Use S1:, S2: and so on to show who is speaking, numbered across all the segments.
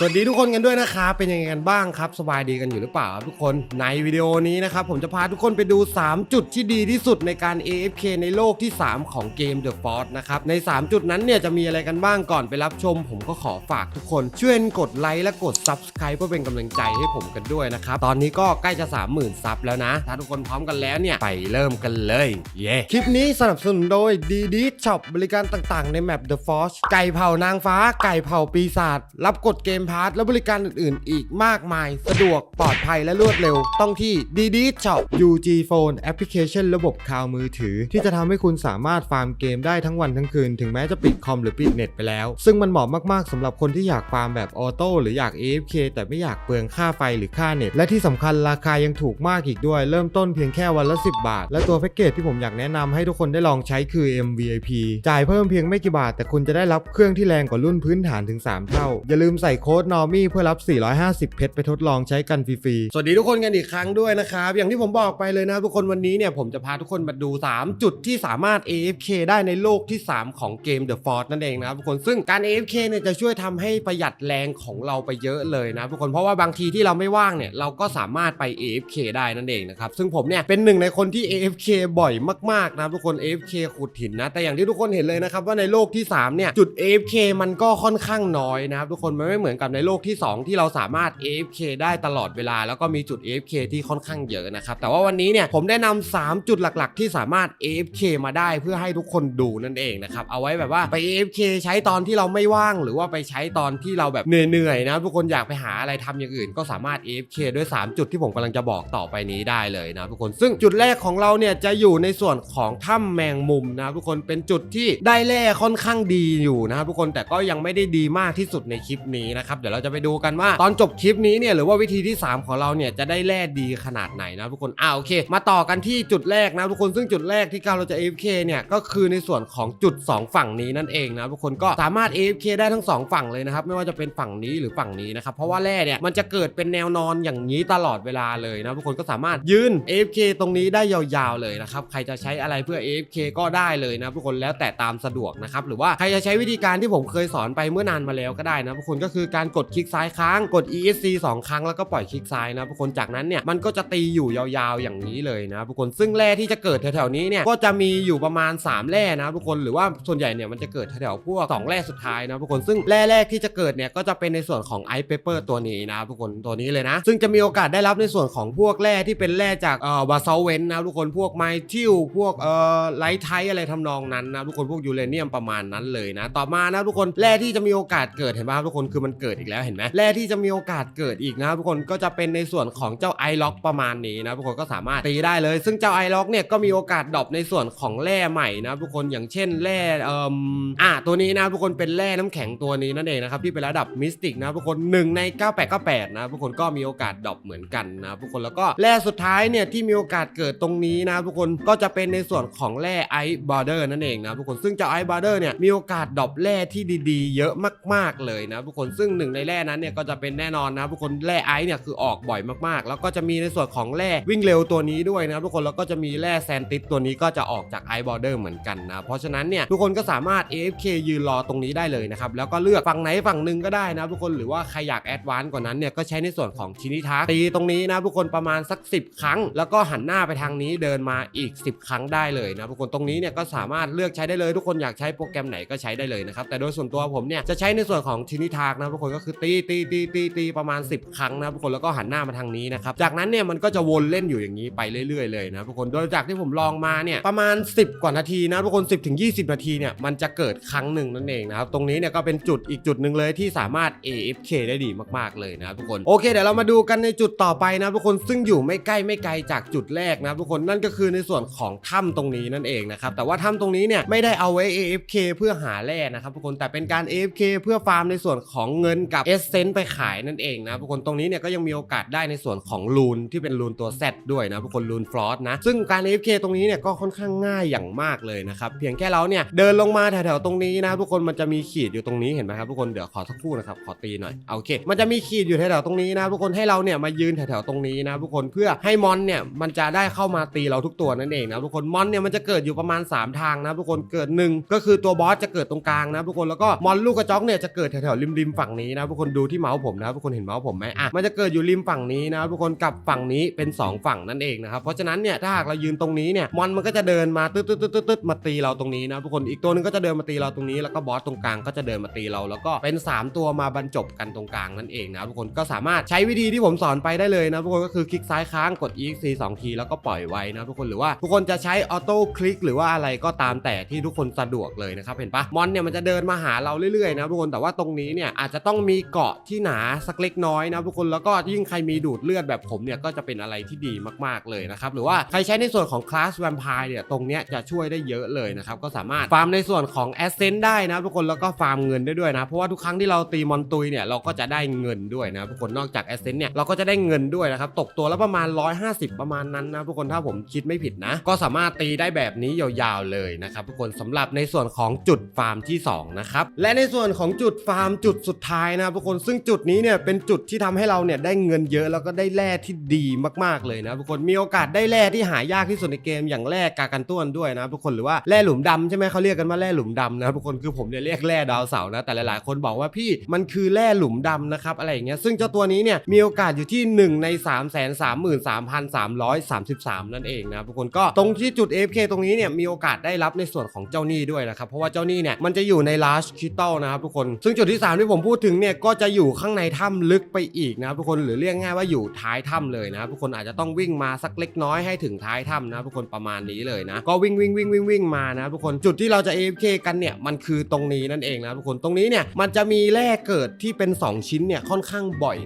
S1: สวัสดีทุกคนกันด้วยนะครับ เป็นยังไงกันบ้างครับ สบายดีกันอยู่หรือเปล่าทุกคน ในวิดีโอนี้นะครับ ผมจะพาทุกคนไปดู 3 จุดที่ดีที่สุดในการ AFK ในโลกที่ 3 ของเกม The Force นะครับ ใน 3 จุดนั้นเนี่ยจะมีอะไรกันบ้างก่อนไปรับชม ผมก็ขอฝากทุกคน ช่วยกดไลค์และกด Subscribe เพื่อเป็นกำลังใจให้ผมกันด้วยนะครับ ตอนนี้ก็ใกล้จะ 30,000ซับแล้วนะ ถ้าทุกคนพร้อมกันแล้วเนี่ยไปเริ่มกันเลย เย้คลิปนี้สนับสนุนโดย d d s Shop บริการต่างๆ ในแมป The Force ไก่เผานางฟ้า ไก่เผาปีศาจรับกดเกมพาร์ทและบริการอื่นๆ อีกมากมาย สะดวกปลอดภัยและรวดเร็ว ต้องที่ d d s Shop UG Phone แอปพลิเคชันระบบคลาวมือถือ ที่จะทำให้คุณสามารถฟาร์มเกมได้ทั้งวันทั้งคืน ถึงแม้จะปิดคอมหรือปิดเน็ตไปแล้ว ซึ่งมันเหมาะมากๆสำหรับคนที่อยากฟาร์มแบบออโต้หรืออยาก AFK แต่ไม่อยากเปลืองค่าไฟหรือค่าเน็ต และที่สำคัญราคายังถูกมากอีกด้วย เริ่มต้นเพียงแค่วันละ 10 บาท และตัวแพ็กเกจที่ผมอยากแนะนำให้ทุกคนได้ลองใช้คือ MVIP จ่ายเพิ่มเพียงไม่กี่บาท แต่คุณจะได้รับเครื่องที่แรงกว่ารุ่นพื้นฐานถึง 3 เท่า อย่าลืมใส่โค้ด NORMY เพื่อรับ 450 เพชรไปทดลองใช้กันฟรีๆ สวัสดีทุกคนกันอีกครั้งด้วยนะครับ อย่างที่ผมบอกไปเลยนะทุกคนวันนี้เนี่ยผมจะพาทุกคนมาดู 3 จุดที่สามารถ AFK ได้ในโลกที่ 3 ของเกม The Force นั่นเองนะครับทุกคนซึ่งการ AFK เนี่ยจะช่วยทำให้ประหยัดแรงของเราไปเยอะเลยนะทุกคนเพราะว่าบางทีที่เราไม่ว่างเนี่ยเราก็สามารถไป AFK ได้นั่นเองนะครับซึ่งผมเนี่ยเป็นหนึ่งในคนที่ AFK บ่อยมากๆนะทุกคน AFK ขุดหินนะแต่อย่างที่ทุกคนเห็นเลยนะครับว่าในโลกที่3เนี่ยจุด AFK มันก็ค่อนข้างน้อยนะครับทุกคนมันไม่เหมือนกับในโลกที่ 2 ที่เราสามารถ AFK ได้ตลอดเวลา แล้วก็มีจุด AFK ที่ค่อนข้างเยอะนะครับ แต่ว่าวันนี้เนี่ยผมได้นำ3จุดหลักๆ ที่สามารถ AFK มาได้เพื่อให้ทุกคนดูนั่นเองนะครับ เอาไว้แบบว่าไป AFK ใช้ตอนที่เราไม่ว่าง หรือว่าไปใช้ตอนที่เราแบบเหนื่อยๆนะทุกคนอยากไปหาอะไรทำอย่างอื่น ก็สามารถ AFK ด้วย 3 จุดที่ผมกำลังจะบอกต่อไปนี้ได้เลยนะทุกคนซึ่งจุดแรกของเราเนี่ยจะอยู่ในส่วนของถ้ำแมงมุมนะทุกคนเป็นจุดที่ได้แร่ค่อนข้างดีอยู่นะครับทุกคนแต่ก็ยังไม่ได้ดีมากที่สุดในคลิปนี้นะครับเดี๋ยวเราจะไปดูกันว่า ตอนจบคลิปนี้เนี่ยหรือว่าวิธีที่ 3 ของเราเนี่ยจะได้แร่ดีขนาดไหนนะทุกคนอ่าโอเค มาต่อกันที่จุดแรกนะทุกคนซึ่งจุดแรกที่เราจะ AFK เนี่ยก็คือในส่วนของจุด 2 ฝั่งนี้นั่นเองนะทุกคนก็สามารถ AFK ได้ทั้ง 2 ฝั่งเลยนะครับไม่ว่าจะเป็นฝั่งนี้หรือฝั่งนี้นะครับเพราะว่าแร่เนี่ยมันจะเกิดเป็นแนวนอนอย่างนี้ตลอดเวลาเลยนะทุกคนก็สามารถยืน AFK ตรงนี้ได้ยาวๆเลยนะครับใครจะใช้อะไรเพื่อ AFK ก็ได้เลยนะทุกคนแล้วแต่ตามสะดวกนะครับหรือว่าใครจะใช้วิธีการที่ผมเคยสอนไปเมื่อนานมาแล้วก็ได้นะทุกคนก็คือการกดคลิกซ้ายค้างกด ESC 2 ครั้งแล้วก็ปล่อยคลิกซ้ายนะทุกคนจากนั้นเนี่ยมันก็จะตีอยู่ยาวๆอย่างนี้เลยนะทุกคนซึ่งแร่ที่จะเกิดแถวๆนี้เนี่ยก็จะมีอยู่ประมาณ 3 แร่นะทุกคนหรือว่าส่วนใหญ่เนี่ยมันจะเกิดแถวๆพวก2แร่สุดท้ายนะทุกคนซึ่งแร่แรกที่จะเกิดเนี่ยก็จะเป็นในส่วนของไอซ์เปเปอร์ตัวนี้นะทุกคนตัวนี้เลยนะ ซึ่งจะมีโอกาสได้รับในส่วนของพวกแร่ที่เป็นแร่จากเอ่อวาซาเวนนะทุกคนพวกไมทิลพวกเอ่อไลท์ไทอะไรทำนองนั้นนะทุกคนพวกยูเรเนียมประมาณนั้นเลยนะ ต่อมานะทุกคนแร่ที่จะมีโอกาสเกิดเห็นไหมครับทุกคนคือมันเกิดอีกแล้วเห็นไหมแร่ที่จะมีโอกาสเกิดอีกนะครับทุกคนก็จะเป็นในส่วนของเจ้าไอล็อกประมาณนี้นะทุกคนก็สามารถตีได้เลย ซึ่งเจ้าไอล็อกเนี่ยก็มีโอกาสดรอปในส่วนของแร่ใหม่นะทุกคนอย่างเช่นแร่เอ่มอะตัวนี้นะทุกคนเป็นแร่น้ำแข็งตัวนี้นั่นเองนะครับที่เป็นระดับมิสติกนะทุกคน1ใน 9898นะทุกคนก็มีโอกาสดรอปเหมือนกันนะทุกคนแล้วก็แร่สุดท้ายเนี่ยที่มีโอกาสเกิดตรงนี้นะทุกคนก็จะเป็นในส่วนของแร่ไอซ์บอร์เดอร์นั่นเองนะทุกคนซึ่งเจ้าไอซ์บอร์เดอร์เนี่ยมีโอกาสดรอปแร่ที่ดีๆ เยอะมากๆเลยนะทุกคนซึ่งนึ่งในแร่นั้นเนี่ยก็จะเป็นแน่นอนนะทุกคนแร่ไอซ์เนี่ยคือออกบ่อยมากๆ แล้วก็จะมีในส่วนของแร่วิ่งเร็วตัวนี้ด้วยนะทุกคนแล้วก็จะมีแร่แซนติสตัวนี้ก็จะออกจากไอซ์บอร์เดอร์เหมือนกันนะเพราะฉะนั้นเนี่ยทุกคนก็สามารถ AFK ยืนรอตรงนี้ได้เลยนะครับแล้วก็เลือกฝั่งไหนฝั่งหนึ่งก็ได้นะทุกคนหรือว่าใครอยากแอดวานซ์กว่านั้นเนี่ยก็ใช้ในส่วนของชินิทักตีตรงนี้นะทุกคนประมาณสัก 10 ครั้ง แล้วก็หันหน้าไปทางนี้เดินมาอีก 10 ครั้งได้เลยนะทุกคนตรงนี้เนี่ยก็สามารถเลือกใช้ได้เลย ทุกคนอยากใช้โปรแกรมไหนก็ใช้ได้เลยนะครับแต่โดยส่วนตัวผมเนี่ยจะใช้ในส่วนของชินิทักนะทุกคนก็คือตีตีตีตีตีประมาณ 10 ครั้งนะทุกคนแล้วก็หันหน้ามาทางนี้นะครับจากนั้นเนี่ยมันก็จะวนเล่นอยู่อย่างนี้ไปเรื่อยๆเลยนะทุกคนโดยจากที่ผมลองมาเนี่ยประมาณ 10 กว่านาทีนะทุกคน 10ถึง20 นาทีเนี่ยมันจะเกิดครั้งหนึ่งนั่นเองนะครับตรงนี้เนี่ยก็เป็นจุดอีกจุดหนึ่งเลยที่สามารถ AFK ได้ดีมากๆเลยนะทุกคนโอเคเดี๋ยวเรามาดูกันในจุดต่อไปนะทุกคนซึ่งอยู่ไม่ใกล้ไม่ไกลจากจุดแรกนะทุกคนนั่นก็คือในส่วนของถ้ำตรงนี้นั่นเองนะครับแต่ว่าถ้ำตรงนี้เนี่ยไม่ได้เอาไว้ AFK เพื่อหาแร่นะครับทุกคนแต่เป็นการ AFK เพื่อฟาร์มในส่วนของเงินกับเอเซนต์ไปขายนั่นเองนะทุกคนตรงนี้เนี่ยก็ยังมีโอกาสได้ในส่วนของลูนที่เป็นลูนตัว Z ด้วยนะทุกคนลูนฟลอสนะซึ่งการ AFK ตรงนี้เนี่ยก็ค่อนข้างง่ายอย่างมากเลยนะครับเพียงแค่เราเนี่ยเดินลงมาแถวๆตรงนี้นะทุกคนมันจะมีขีดอยู่ตรงนี้เห็นไหมครับทุกคนเดี๋ยวขอสักครู่นะครับขอตีหน่อยโอเค มันจะมีขีดอยู่แถวๆตรงนี้นะทุกคนให้เราเนี่ยมายืนแถวๆตรงนี้นะทุกคนเพื่อให้มอนเนี่ยมันจะได้เข้ามาตีเราทุกตัวนั่นเองนะทุกคนมอนเนี่ยมันจะเกิดอยู่ประมาณ 3 ทางนะทุกคนเกิดหนึ่งก็คือตัวบอสจะเกิดตรงกลางนะทุกคนแล้วก็มอนลูกกระจอกเนี่ยจะเกิดแถวๆริมๆฝั่งนี้นี้นะทุกคนดูที่เมาส์ผมนะครับทุกคนเห็นเมาส์ผมไหมอะมันจะเกิดอยู่ริมฝั่งนี้นะครับทุกคนกับฝั่งนี้เป็นสองฝั่งนั่นเองนะครับเพราะฉะนั้นเนี่ยถ้าหากเรายืนตรงนี้เนี่ยมอนมันก็จะเดินมาตึ๊ดตึ๊ดตึ๊ดตึ๊ดตืดมาตีเราตรงนี้นะทุกคนอีกตัวหนึงก็จะเดินมาตีเราตรงนี้แล้วก็บอสตรงกลางก็จะเดินมาตีเรา แล้วก็เป็น 3 ตัวมาบรรจบกันตรงกลางนั่นเองนะทุกคนก็สามารถใช้วิธีที่ผมสอนไปได้เลยนะทุกคนก็คือคลิกซ้ายค้างกด EXC 2ทีแล้วก็ปล่อยไว้นะทุกคนหรือว่าทุกคนจะใช้ออโต้คลิกหรือว่าอะไรก็ตามแต่ที่ทุกคนสะดวกเลยนะครับเห็นปะมอนเนี่ยมันจะเดินมาหาเราเรื่อยๆนะทุกคนแต่ว่าตรงนี้เนี่ยอาจจะต้ององมีเกาะที่หนาสักเล็กน้อยนะทุกคนแล้วก็ยิ่งใครมีดูดเลือดแบบผมเนี่ยก็จะเป็นอะไรที่ดีมากๆเลยนะครับหรือว่าใครใช้ในส่วนของคลาสแวมไพร์เนี่ยตรงเนี้ยจะช่วยได้เยอะเลยนะครับก็สามารถฟาร์มในส่วนของแอสเซนต์ได้นะทุกคนแล้วก็ฟาร์มเงินได้ด้วยนะเพราะว่าทุกครั้งที่เราตีมอนตุยเนี่ยเราก็จะได้เงินด้วยนะทุกคนนอกจากแอสเซนต์เนี่ยเราก็จะได้เงินด้วยนะครับตกตัวละประมาณ 150 ประมาณนั้นนะทุกคนถ้าผมคิดไม่ผิดนะ ก็สามารถตีได้แบบนี้ยาวๆเลยนะครับทุกคนสำหรับในส่วนของจุดฟาร์มที่สองนะครับและในส่วนของจุดฟาร์มจุดสุดท้ายนะครับทุกคนซึ่งจุดนี้เนี่ยเป็นจุดที่ทำให้เราเนี่ยได้เงินเยอะแล้วก็ได้แร่ที่ดีมากๆเลยนะทุกคนมีโอกาสได้แร่ที่หายากที่สุดในเกมอย่างแร่กากันต้วนด้วยนะทุกคนหรือว่าแร่หลุมดำใช่ไหมเขาเรียกกันว่าแร่หลุมดำนะทุกคนคือผมเนี่ยเรียกแร่ดาวเสาร์นะแต่หลายๆ คนบอกว่าพี่มันคือแร่หลุมดำนะครับอะไรอย่างเงี้ยซึ่งเจ้าตัวนี้เนี่ยมีโอกาสอยู่ที่ 1 ใน 3 3 3 3 3 3 3นั่นเองนะทุกคนก็ตรงที่จุด AFK ตรงนี้เนี่ยมีโอกาสได้รับในส่วนของเจ้าหนี้ด้วยนะครับเพราะว่าเจ้าหนี้เนี่ยมันจะอยู่ใน large crystal นะครับทุกคนซึ่งจุดที่ 3 ที่ผมพูดถึงเนี่ยก็จะอยู่ข้างในถ้ำลึกไปอีกนะครับทุกคนหรือเรียกง่ายว่าอยู่ท้ายถ้ำเลยนะครับทุกคนอาจจะต้องวิ่งมาสักเล็กน้อยให้ถึงท้ายถ้ำนะครับทุกคนประมาณนี้เลยนะก็วิ่งวิ่งวิ่งวิ่งวิ่งมานะครับทุกคนจุดที่เราจะ AFK กันเนี่ยมันคือตรงนี้นั่นเองนะทุกคนตรงนี้เนี่ยมันจะมีแร่เกิดที่เป็น 2 ชิ้นเนี่ยค่อนข้างบ่อย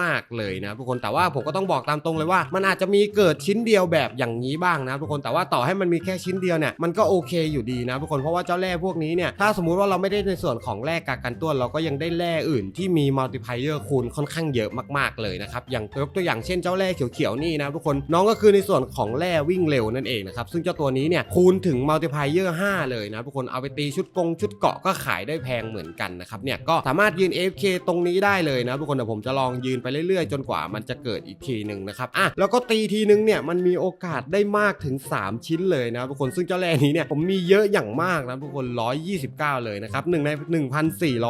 S1: มาก ๆเลยนะทุกคนแต่ว่าผมก็ต้องบอกตามตรงเลยว่า มันอาจจะมีเกิดชิ้นเดียวแบบอย่างนี้บ้างนะทุกคนแต่ว่าต่อให้มันมีแค่ชิ้นเดียวเนี่ยมันก็โอเคอยู่ดีนะทุกคนเพราะว่าเจ้าแร่พวกนี้เนี่ยถ้าสมมุติว่าเราไม่ได้ในส่วนของแร่กากันต้วนเราก็ยังได้แร่อื่นที่มีมัลติพายเออร์คูณค่อนข้างเยอะมากๆเลยนะครับอย่างยกตัวอย่างเช่นเจ้าแร่เขียวๆนี่นะทุกคนน้องก็คือในส่วนของแร่วิ่งเร็วนั่นเองนะครับซึ่งเจ้าตัวนี้เนี่ยคูณถึงมัลติพายเออร์5เลยนะทุกคนเอาไปตีชุดกงชุดเกาะก็ขายได้แพงเหมือนกันนะครับเนี่ยก็สามารถยืน AFK ตรงนี้ได้เลยนะทุกคนเดี๋ยวผมจะลองยืนไปเรื่อยๆ จนกว่ามันจะเกิดอีกทีหนึ่งนะครับอะแล้วก็ตีทีนึงเนี่ยมันมีโอกาสได้มากถึง 3 ชิ้นเลยนะทุกคนซึ่งเจ้าแร่นี้เนี่ยผมมีเยอะอย่างมากนะทุกคน 129 เลยนะครับหนึ่งใน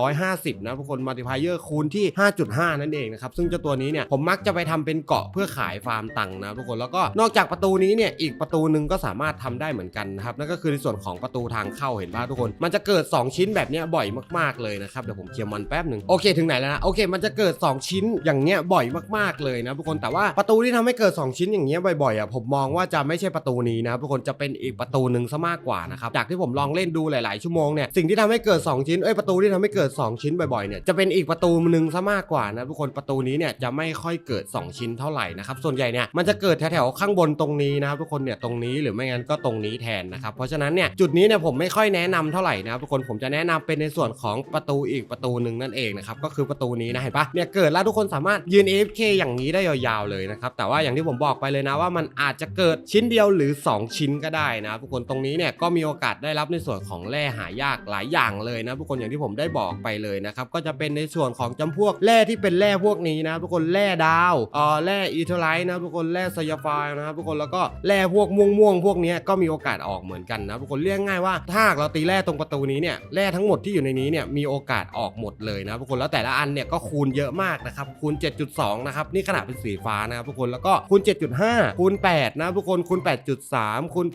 S1: 1,450 นะทุกคนมายเออร์คูณที่ 5.5 นั่นเองนะครับซึ่งเจ้าตัวนี้เนี่ยผมมักจะไปทำเป็นเกาะเพื่อขายฟาร์มตังค์นะทุกคนแล้วก็นอกจากประตูนี้เนี่ยอีกประตูหนึ่งก็สามารถทำได้เหมือนกันนะครับนั่นก็คือในส่วนของประตูทางเข้าเห็นป่ะทุกคน มันจะเกิด 2 ชิ้นแบบนี้บ่อยมากๆเลยนะครับเดี๋ยวผมเคลียร์มันแป๊บหนึ่งโอเคถึงไหนแล้วนะโอเค มันจะเกิด 2 ชิ้นอย่างเงี้ยบ่อยมากๆเลยนะทุกคนแต่ว่าประตูที่ทำให้เกิด 2 ชิ้นอย่างเงี้ยบ่อยๆอะผมมองว่าจะไม่ใช่ประตูนี้นะทุกคนจะเป็นอีกประตูหนึ่งซะมากกว่านะครับจากที่ผมลองเล่นดูหลาย ๆ ชั่วโมงเนี่ยสิ่งที่ทำให้เกิด 2 ชิ้นเอ้ยประตูที่ทำให้เกิด 2 ชิ้นบ่อยๆเนี่ยจะเป็น็นอีกประตูหนึ่งซะมากกว่านะทุกคนประตูนี้เนี่ยจะไม่ค่อยเกิด 2 ชิ้นเท่าไหร่นะครับส่วนใหญ่เนี่ยมันจะเกิดแถวๆข้างบนตรงนี้นะครับทุกคนเนี่ยตรงนี้หรือไม่งั้นก็ตรงนี้แทนนะครับเพราะฉะนั้นเนี่ยจุดนี้เนี่ยผมไม่ค่อยแนะนำเท่าไหร่นะครับทุกคนผมจะแนะนำเป็นในส่วนของประตูอีกประตูหนึ่งนั่นเองนะครับก็คือประตูนี้นะเห็นปะเนี่ยเกิดแล้วทุกคนสามารถยืน AFK อย่างนี้ได้ยาวๆเลยนะครับแต่ว่าอย่างที่ผมบอกไปเลยนะว่ามันอาจจะเกิดชิ้นเดียวหรือ 2 ชิ้นก็ได้นะทุกคนตรงนี้เนี่ยก็มีโอกาสได้รับในส่วนของแร่หายากหลายอย่างเลยนะทุกคนอย่างที่ผมได้บอกไปเลยนะครับก็จะเป็นในส่วนของจำพวกแร่ที่เป็นแร่พวกนี้นะทุกคนแร่ดาวอ่อแร่อีเทอร์ไลท์นะทุกคนแร่ไซยาไฟนะครับทุกคนแล้วก็แร่พวกม่วงๆพวกนี้ก็มีโอกาสออกเหมือนกันนะทุกคนเรียกง่ายว่าถ้าเราตีแร่ตรงประตูนี้เนี่ยแร่ทั้งหมดที่อยู่ในนี้เนี่ยมีโอกาสออกหมดเลยนะทุกคนแล้วแต่ละอันเนี่ยก็คูณเยอะมากนะครับคูณ 7.2 นะครับนี่ขนาดเป็นสีฟ้านะครับทุกคนแล้วก็คูณ 7.5 คูณ 8 นะทุกคนคูณ 8.3 คูณ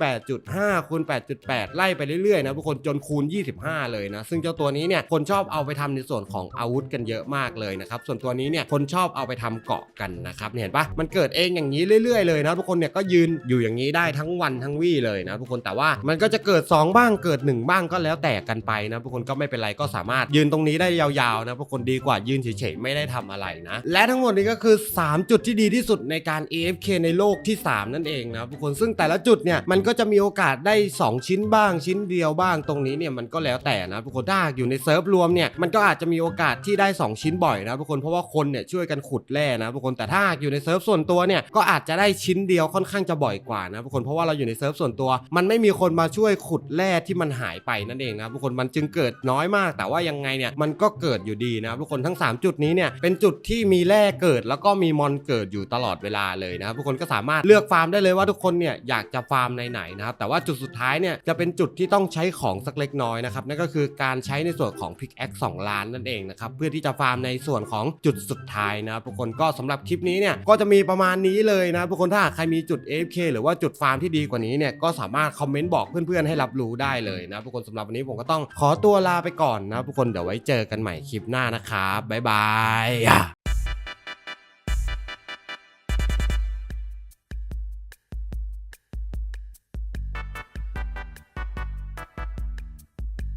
S1: 8.5 คูณ 8.8 ไล่ไปเรื่อยๆนะทุกคนจนคูณ 25 เลยนะซึ่งเจ้าตัวนี้เนี่ยคนชอบเอาไปทำในส่วนของอาวุธกันเยอะมากเลยนะครับ ส่วนตัวนี้เนี่ยคนชอบเอาไปทำเกาะกันนะครับเห็นปะมันเกิดเองอย่างนี้เรื่อยๆเลยนะทุกคนเนี่ยก็ยืนอยู่อย่างนี้ได้ทั้งวันทั้งวี่เลยนะทุกคนแต่ว่ามันก็จะเกิด 2 บ้างเกิด 1 บ้างก็แล้วแต่กันไปนะทุกคนก็ไม่เป็นไรก็สามารถยืนตรงนี้ได้ยาวๆนะทุกคนดีกว่ายืนเฉยๆไม่ได้ทำอะไรนะ และทั้งหมดนี้ก็คือ 3 จุดที่ดีที่สุดในการ AFK ในโลกที่ 3 นั่นเองนะทุกคนซึ่งแต่ละจุดเนี่ยมันก็จะมีโอกาสได้ 2 ชิ้นบ้างชิ้นเดียวบ้างตรงนี้เนี่ยมันก็แล้วแต่นะทุกคนถ้าอยู่ในเซิร์ฟรวมเนี่ยมันก็อาจจะมีโอกาสที่ได้ 2 ชิ้นบ่อยนะทุกคนเพราะว่าคนเนี่ยช่วยกันขุดแร่นะทุกคนแต่ถ้าอยู่ในเซิร์ฟส่วนตัวเนี่ยก็อาจจะได้ชิ้นเดียวค่อนข้างจะบ่อยกว่านะทุกคนเพราะว่าเราอยู่ในเซิร์ฟส่วนตัว มันไม่มีคนมาช่วยขุดแร่ที่มันหายไปนั่นเองนะทุกคนมันจึงเกิดน้อยมาก แต่ว่ายังไงเนี่ยมันก็เกิดอยู่ดีนะทุกคนทั้ง 3 จุดนี้เนี่ยเป็นจุดที่มีแร่เกิด แล้วก็มีมอนเกิดอยู่ตลอดเวลาเลยนะครับทุกคนก็สามารถเลือกฟาร์มได้เลยว่าทุกคนเนี่ยอยากจะฟาร์มในไหนนะครับแต่ว่าจุดสุดท้ายเนี่ยจะเป็นจุดที่ต้องใช้ของสักเล็กน้อยนะครับนั่นก็คือการใช้ในส่วนของพิกแอคสองล้านนั่นเองนะครับนะครับเพื่อที่จะฟาร์มในส่วนของจุดสุดท้ายนะครับทุกคนก็สำหรับคลิปนี้เนี่ยก็จะมีประมาณนี้เลยนะทุกคนถ้าใครมีจุด AFK หรือว่าจุดฟาร์มที่ดีกว่านี้เนี่ยก็สามารถคอมเมนต์บอกเพื่อนๆให้รับรู้ได้เลยนะทุกคนสำหรับวันนี้ผมก็ต้องขอตัวลาไปก่อนนะทุกคนเดี๋ยวไว้เจอกันใหม่คลิปหน้านะครับบ๊ายบาย